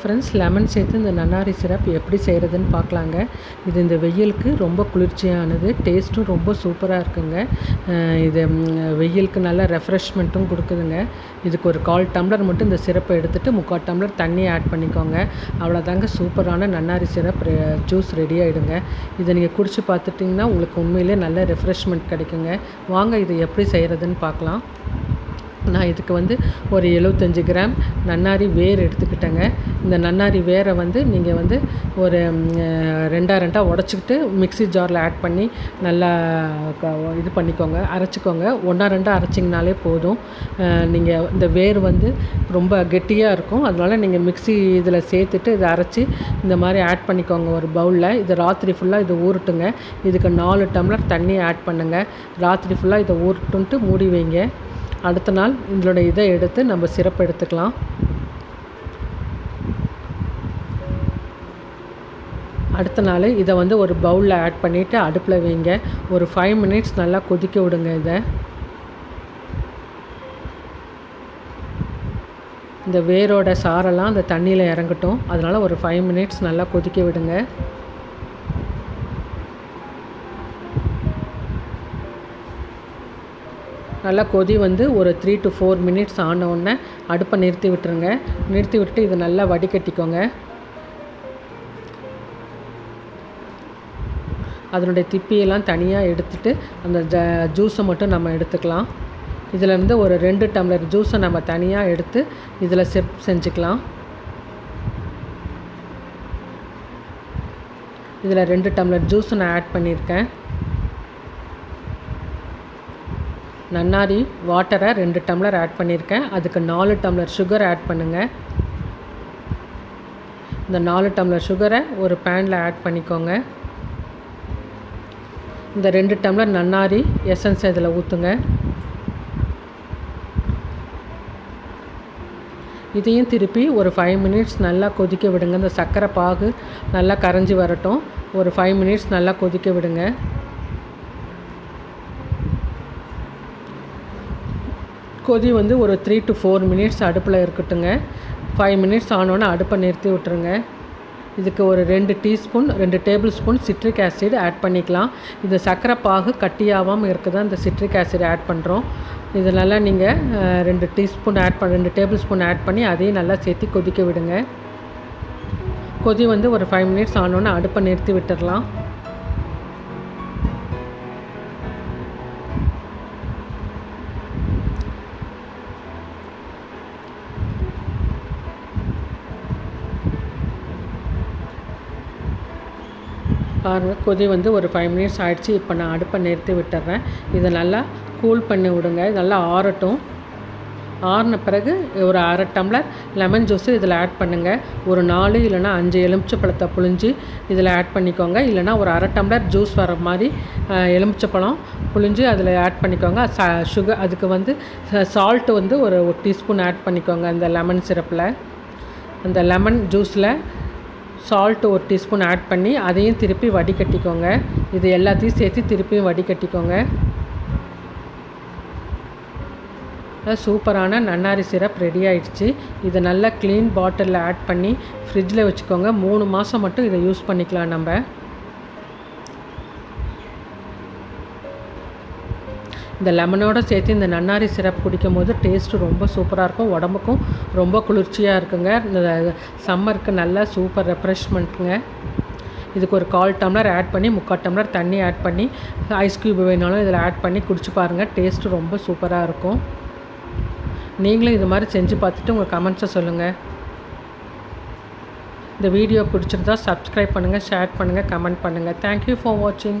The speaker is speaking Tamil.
ஃப்ரெண்ட்ஸ் லெமன் சேர்த்து இந்த நன்னாரி சிரப் எப்படி செய்கிறதுன்னு பார்க்கலாங்க. இது இந்த வெயிலுக்கு ரொம்ப குளிர்ச்சியானது டேஸ்ட்டும் ரொம்ப சூப்பராக இருக்குங்க. இது வெயிலுக்கு நல்ல ரெஃப்ரெஷ்மெண்ட்டும் கொடுக்குதுங்க. இதுக்கு ஒரு கால் டம்ளர் மட்டும் இந்த சிரப்பை எடுத்துகிட்டு முக்கால் டம்ளர் தண்ணி ஆட் பண்ணிக்கோங்க. அவ்வளோதாங்க சூப்பரான நன்னாரி சிரப் ஜூஸ் ரெடி ஆகிடுங்க இதை நீங்கள் குடிச்சு பார்த்துட்டிங்கன்னா உங்களுக்கு உண்மையிலே நல்ல ரெஃப்ரெஷ்மெண்ட் கிடைக்குங்க. வாங்க இதை எப்படி செய்கிறதுன்னு பார்க்கலாம். நான் இதுக்கு வந்து ஒரு எழுபத்தஞ்சு கிராம் நன்னாரி வேர் எடுத்துக்கிட்டேங்க. இந்த நன்னாரி வேரை வந்து நீங்கள் வந்து ஒரு ரெண்டாக ரெண்டா ரெண்டாக உடச்சிக்கிட்டு மிக்ஸி ஜாரில் ஆட் பண்ணி நல்லா க- இது பண்ணிக்கோங்க அரைச்சிக்கோங்க. ஒன்றா ரெண்டாக அரைச்சிங்கனாலே போதும். நீங்கள் இந்த வேர் வந்து ரொம்ப கெட்டியாக இருக்கும். அதனால நீங்கள் மிக்ஸி இதில் சேர்த்துட்டு இதை அரைச்சி இந்த மாதிரி ஆட் பண்ணிக்கோங்க ஒரு பவுலில். இது ராத்திரி ஃபுல்லாக இது ஊறட்டுங்க. இதுக்கு நாலு டம்ளர் தண்ணி ஆட் பண்ணுங்கள் ராத்திரி ஃபுல்லாக இதை ஊறட்டுன்ட்டு மூடி வைங்க. அடுத்த நாள் இதோட இதை எடுத்து நம்ம சிறப்பு எடுத்துக்கலாம் அடுத்த நாள் இதை வந்து ஒரு பவுலில் ஆட் பண்ணிவிட்டு அடுப்பில் வைங்க. ஒரு ஃபைவ் மினிட்ஸ் நல்லா கொதிக்க விடுங்க இதை. இந்த வேரோட சாரெல்லாம் அந்த தண்ணியில் இறங்கட்டும். அதனால் ஒரு ஃபைவ் மினிட்ஸ் நல்லா கொதிக்க விடுங்க. நல்லா கொதி வந்து ஒரு த்ரீ டு ஃபோர் மினிட்ஸ் ஆனவுடனே அடுப்பை நிறுத்தி விட்டுருங்க. நிறுத்தி விட்டு இதை நல்லா வடிகட்டிக்கோங்க. அதனுடைய திப்பியெல்லாம் தனியாக எடுத்துட்டு அந்த ஜ ஜூஸை மட்டும் நம்ம எடுத்துக்கலாம். இதிலேருந்து ஒரு ரெண்டு டம்ளர் ஜூஸை நம்ம தனியாக எடுத்து இதில் செப் செஞ்சுக்கலாம். இதில் ரெண்டு டம்ளர் ஜூஸை நான் ஆட் பண்ணியிருக்கேன். நன்னாரி வாட்டரை ரெண்டு டம்ளர் ஆட் பண்ணியிருக்கேன் அதுக்கு நாலு டம்ளர் சுகர் ஆட் பண்ணுங்கள் இந்த நாலு டம்ளர் சுகரை ஒரு பேனில் ஆட் பண்ணிக்கோங்க. இந்த ரெண்டு டம்ளர் நன்னாரி எசன்ஸ் இதில் ஊற்றுங்க இதையும் திருப்பி ஒரு ஃபைவ் மினிட்ஸ் நல்லா கொதிக்க விடுங்க. இந்த சர்க்கரை பாகு நல்லா கரைஞ்சி வரட்டும். ஒரு ஃபைவ் மினிட்ஸ் நல்லா கொதிக்க விடுங்க. கொதி வந்து ஒரு த்ரீ டு ஃபோர் மினிட்ஸ் அடுப்பில் இருக்கட்டுங்க. ஃபைவ் மினிட்ஸ் ஆனோன்னே அடுப்பை நிறுத்தி விட்டுருங்க. இதுக்கு ஒரு ரெண்டு டீஸ்பூன் ரெண்டு tablespoon citric acid add பண்ணிக்கலாம். இந்த சர்க்கரை பாகு கட்டியாகாமல் இருக்க தான் இந்த சிட்ரிக் ஆசிட் ஆட் பண்ணுறோம் இது நல்லா நீங்கள் ரெண்டு டீஸ்பூன் ஆட் பண்ண ரெண்டு டேபிள் ஸ்பூன் ஆட் பண்ணி அதையும் நல்லா சேர்த்து கொதிக்க விடுங்க. கொதி வந்து ஒரு ஃபைவ் மினிட்ஸ் ஆனோன்னே அடுப்பை நிறுத்தி விட்டுடலாம் பாருங்கள் கொதி வந்து ஒரு ஃபைவ் மினிட்ஸ் ஆயிடுச்சு. இப்போ நான் அடுப்பை நிறுத்தி விட்டுறேன். இதை நல்லா கூல் பண்ணி விடுங்க. இது நல்லா ஆறட்டும். ஆறின பிறகு ஒரு அரை டம்ளர் லெமன் ஜூஸு இதில் ஆட் பண்ணுங்கள் ஒரு நாலு இல்லைனா அஞ்சு எலுமிச்சப்பழத்தை புழிஞ்சு இதில் ஆட் பண்ணிக்கோங்க. இல்லைனா ஒரு அரை டம்ளர் ஜூஸ் வர மாதிரி எலுமிச்சப்பழம் புழிஞ்சு அதில் ஆட் பண்ணிக்கோங்க. ச சுகர் அதுக்கு வந்து சால்ட்டு வந்து ஒரு ஒரு டீஸ்பூன் ஆட் பண்ணிக்கோங்க. அந்த லெமன் சிரப்பில் அந்த லெமன் ஜூஸில் சால்ட் ஒரு டீஸ்பூன் ஆட் பண்ணி அதையும் திருப்பி வடிகட்டிக்கோங்க. இது எல்லாத்தையும் சேர்த்து திருப்பியும் வடிகட்டிக்கோங்க. சூப்பரான நன்னாரி சிரப் ரெடி ஆயிடுச்சு. இதை நல்லா க்ளீன் பாட்டிலில் ஆட் பண்ணி ஃப்ரிட்ஜில் வச்சுக்கோங்க. மூணு மாதம் மட்டும் இதை யூஸ் பண்ணிக்கலாம் நம்ம. இந்த லெமனோட சேர்த்து இந்த நன்னாரி சிரப் குடிக்கும் போது டேஸ்ட்டு ரொம்ப சூப்பராக இருக்கும். உடம்புக்கும் ரொம்ப குளிர்ச்சியாக இருக்குங்க. இந்த சம்மருக்கு நல்லா சூப்பர் ரெஃப்ரெஷ்மெண்ட்டுங்க. இதுக்கு ஒரு கால் டம்ளர் ஆட் பண்ணி முக்கால் டம்ளர் தண்ணி ஆட் பண்ணி ஐஸ் க்யூப் வேணாலும் இதில் ஆட் பண்ணி குடிச்சு பாருங்கள் டேஸ்ட்டு ரொம்ப சூப்பராக இருக்கும். நீங்களும் இது மாதிரி செஞ்சு பார்த்துட்டு உங்கள் கமெண்ட்ஸை சொல்லுங்கள் இந்த வீடியோ பிடிச்சிருந்தா சப்ஸ்கிரைப் பண்ணுங்கள் ஷேர் பண்ணுங்கள் கமெண்ட் பண்ணுங்கள் தேங்க்யூ ஃபார் வாட்சிங்